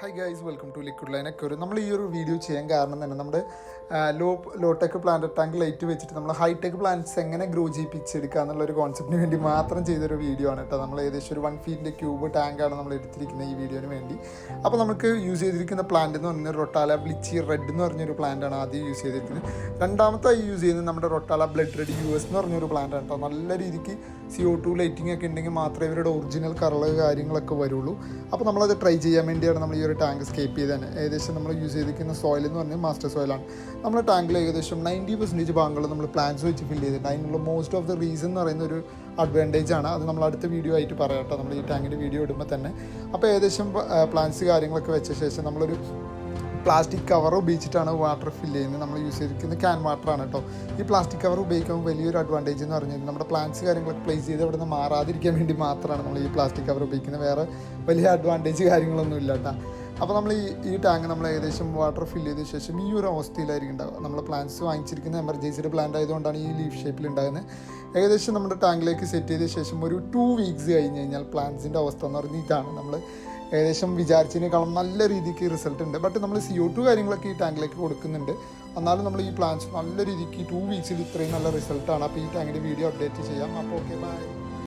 Hi guys welcome to liquid line ഒരു നമ്മൾ ഈ ഒരു വീഡിയോ ചെയ്യാൻ കാരണം തന്നെ നമ്മുടെ low low tech plant tank light വെച്ചിട്ട് നമ്മൾ ഹൈടെക് പ്ലാന്റ്സ് എങ്ങനെ ഗ്രോ ചെയ്യിപ്പിച്ചെടുക്കുക എന്നുള്ള ഒരു കോൺസെപ്റ്റിന് വേണ്ടി മാത്രം ചെയ്തൊരു വീഡിയോ ആണ് കേട്ടോ. നമ്മൾ ഏകദേശം ഒരു വൺ ഫീറ്റിന്റെ ക്യൂബ് ടാങ്കാണ് നമ്മൾ എടുത്തിരിക്കുന്നത് ഈ വീഡിയോന് വേണ്ടി. അപ്പോൾ നമുക്ക് യൂസ് ചെയ്തിരിക്കുന്ന പ്ലാന്റ് എന്ന് പറഞ്ഞാൽ റൊട്ടാല ബ്ലിച്ചി റെഡ് എന്ന് പറഞ്ഞൊരു ആണ് ആദ്യം യൂസ് ചെയ്തിരിക്കുന്നത്. രണ്ടാമത്തായി യൂസ് ചെയ്യുന്നത് നമ്മുടെ rotala blood red U S എന്ന് പറഞ്ഞൊരു പ്ലാന്റ് ആണ് കേട്ടോ. നല്ല രീതിക്ക് സി ഒ ടു ലൈറ്റിംഗ് ഒക്കെ ഉണ്ടെങ്കിൽ മാത്രമേ ഇവരുടെ ഒറിജിനൽ കളർ കാര്യങ്ങളൊക്കെ വരുള്ളൂ. അപ്പോൾ നമ്മളത് ട്രൈ ചെയ്യാൻ വേണ്ടിയാണ് നമ്മൾ ഈ ഒരു ടാങ്ക് സ്കേപ്പ് ചെയ്ത് തന്നെ. ഏകദേശം നമ്മൾ യൂസ് ചെയ്തിരിക്കുന്ന സോയിൽ എന്ന് പറഞ്ഞാൽ മാസ്റ്റർ സോയിലാണ് നമ്മുടെ ടാങ്കിൽ ഏകദേശം നയന്റി പെർസെന്റേജ് ഭാഗങ്ങൾ നമ്മൾ പ്ലാന്റ്സ് വെച്ച് ഫിൽ ചെയ്തിട്ടുണ്ട്. അതിനുള്ള മോസ്റ്റ് ഓഫ് ദ റീസൺ എന്ന് പറയുന്ന ഒരു അഡ്വാന്റേജ് ആണ്. അത് നമ്മൾ അടുത്ത വീഡിയോ ആയിട്ട് പറയാം കേട്ടോ. നമ്മൾ ഈ ടാങ്കിന്റെ വീഡിയോ ഇടുമ്പോൾ തന്നെ. അപ്പോൾ ഏകദേശം പ്ലാന്റ്സ് കാര്യങ്ങളൊക്കെ വെച്ച ശേഷം നമ്മളൊരു പ്ലാസ്റ്റിക് കവർ ഉപയോഗിച്ചിട്ടാണ് വാട്ടർ ഫില്ല് ചെയ്യുന്നത്. നമ്മൾ യൂസ് ചെയ്തിരിക്കുന്നത് ക്യാൻ വാട്ടർ ആണ് കേട്ടോ. ഈ പ്ലാസ്റ്റിക് കവർ ഉപയോഗിക്കുമ്പോൾ വലിയൊരു അഡ്വാന്റേജ് എന്ന് പറഞ്ഞാൽ നമ്മുടെ പ്ലാന്റ്സ് കാര്യങ്ങളൊക്കെ പ്ലേസ് ചെയ്ത് അവിടെ നിന്ന് മാറാതിരിക്കാൻ വേണ്ടി മാത്രമാണ് നമ്മൾ ഈ പ്ലാസ്റ്റിക് കവർ ഉപയോഗിക്കുന്നത്. വേറെ വലിയ അഡ്വാന്റേജ് കാര്യങ്ങളൊന്നും ഇല്ല കേട്ടോ. അപ്പോൾ നമ്മൾ ഈ ഈ ടാങ്ക് നമ്മൾ ഏകദേശം വാട്ടർ ഫില്ല് ചെയ്ത ശേഷം ഈ ഒരു അവസ്ഥയിലായിരിക്കും ഉണ്ടാവുക. നമ്മൾ പ്ലാന്റ്സ് വാങ്ങിച്ചിരിക്കുന്ന എമർജൻസിയുടെ പ്ലാന്റ് ആയതുകൊണ്ടാണ് ഈ ലീഫ് ഷേപ്പിൽ ഉണ്ടാകുന്നത്. ഏകദേശം നമ്മുടെ ടാങ്കിലേക്ക് സെറ്റ് ചെയ്ത ശേഷം ഒരു ടു വീക്സ് കഴിഞ്ഞ് കഴിഞ്ഞാൽ പ്ലാന്റ്സിന്റെ അവസ്ഥ എന്ന് പറഞ്ഞാൽ ഇതാണ്. നമ്മൾ ഏകദേശം വിചാരിച്ചതിനേക്കാളും നല്ല രീതിക്ക് റിസൾട്ട് ഉണ്ട്. ബട്ട് നമ്മൾ സി ഒ ടു കാര്യങ്ങളൊക്കെ ഈ ടാങ്കിലേക്ക് കൊടുക്കുന്നുണ്ട്. എന്നാലും നമ്മൾ ഈ പ്ലാന്റ്സ് നല്ല രീതിക്ക് ടു വീക്സിൽ ഇത്രയും നല്ല റിസൾട്ടാണ് അപ്പോൾ ഈ ടാങ്കിന്റെ വീഡിയോ അപ്ഡേറ്റ് ചെയ്യാം. അപ്പോൾ ഓക്കെ ബൈ